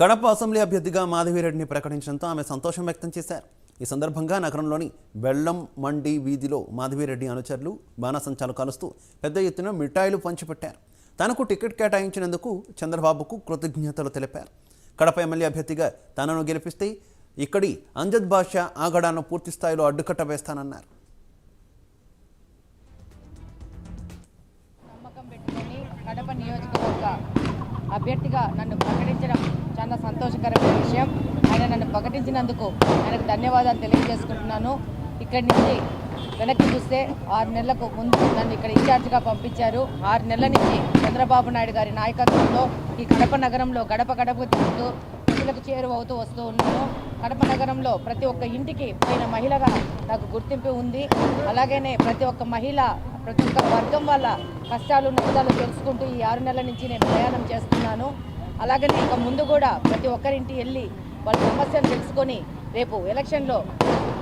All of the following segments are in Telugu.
కడప అసెంబ్లీ అభ్యర్థిగా మాధవిరెడ్డిని ప్రకటించడంతో ఆమె సంతోషం వ్యక్తం చేశారు. ఈ సందర్భంగా నగరంలోని బెల్లం మండి వీధిలో మాధవిరెడ్డి అనుచరులు బాణసంచాలు కలుస్తూ పెద్ద ఎత్తున మిఠాయిలు పంచిపెట్టారు. తనకు టికెట్ కేటాయించినందుకు చంద్రబాబుకు కృతజ్ఞతలు తెలిపారు. కడప ఎమ్మెల్యే అభ్యర్థిగా తనను గెలిపిస్తే ఇక్కడి అంజద్ బాషా ఆగడాను పూర్తి స్థాయిలో అడ్డుకట్ట వేస్తానన్నారు. కడప నియోజకవర్గ అభ్యర్థిగా నన్ను ప్రకటించడం చాలా సంతోషకరమైన విషయం. ఆయన నన్ను ప్రకటించినందుకు ఆయనకు ధన్యవాదాలు తెలియజేసుకుంటున్నాను. ఇక్కడి నుంచి వెనక్కి చూస్తే ఆరు నెలలకు ముందు నన్ను ఇక్కడ ఇన్ఛార్జ్గా పంపించారు. ఆరు నెలల నుంచి చంద్రబాబు నాయుడు గారి నాయకత్వంలో ఈ కడప నగరంలో గడప గడప తిరుగుతూ ప్రజలకు చేరువవుతూ వస్తూ ఉన్నాను. కడప నగరంలో ప్రతి ఒక్క ఇంటికి పోయిన మహిళగా నాకు గుర్తింపు ఉంది. అలాగనే ప్రతి ఒక్క మహిళ ప్రతి ఒక్క వర్గం వల్ల కష్టాలు నష్టాలు తెలుసుకుంటూ ఈ ఆరు నెలల నుంచి నేను ప్రయాణం చేస్తున్నాను. అలాగనే ఇక ముందు కూడా ప్రతి ఒక్కరింటి వెళ్ళి వాళ్ళ సమస్యలు తెలుసుకొని రేపు ఎలక్షన్లో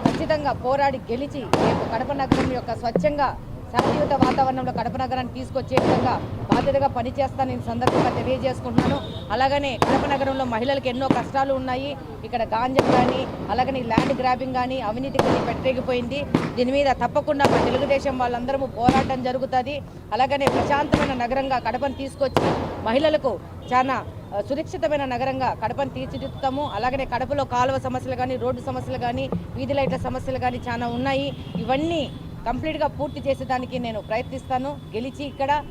ఖచ్చితంగా పోరాడి గెలిచి రేపు కడప నగరం యొక్క స్వచ్ఛంగా శాంతియుత వాతావరణంలో కడప నగరాన్ని తీసుకొచ్చే విధంగా బాధ్యతగా పనిచేస్తాను నేను సందర్భంగా తెలియజేసుకుంటున్నాను. అలాగనే కడప నగరంలో మహిళలకు ఎన్నో కష్టాలు ఉన్నాయి. ఇక్కడ గాంజా కానీ అలాగనే ల్యాండ్ గ్రాబింగ్ కానీ అవినీతి కానీ పెట్టేకిపోయింది దీని మీద తప్పకుండా మా తెలుగుదేశం వాళ్ళందరము పోరాటం జరుగుతుంది. అలాగనే ప్రశాంతమైన నగరంగా కడపను తీసుకొచ్చి మహిళలకు చాలా సురక్షితమైన నగరంగా కడపను తీర్చిదిద్దుతాము. అలాగనే కడపలో కాలువ సమస్యలు కానీ రోడ్డు సమస్యలు కానీ వీధి లైట్ల సమస్యలు కానీ చాలా ఉన్నాయి. ఇవన్నీ కంప్లీట్గా పూర్తి చేసేదానికి నేను ప్రయత్నిస్తాను. గెలిచి ఇక్కడ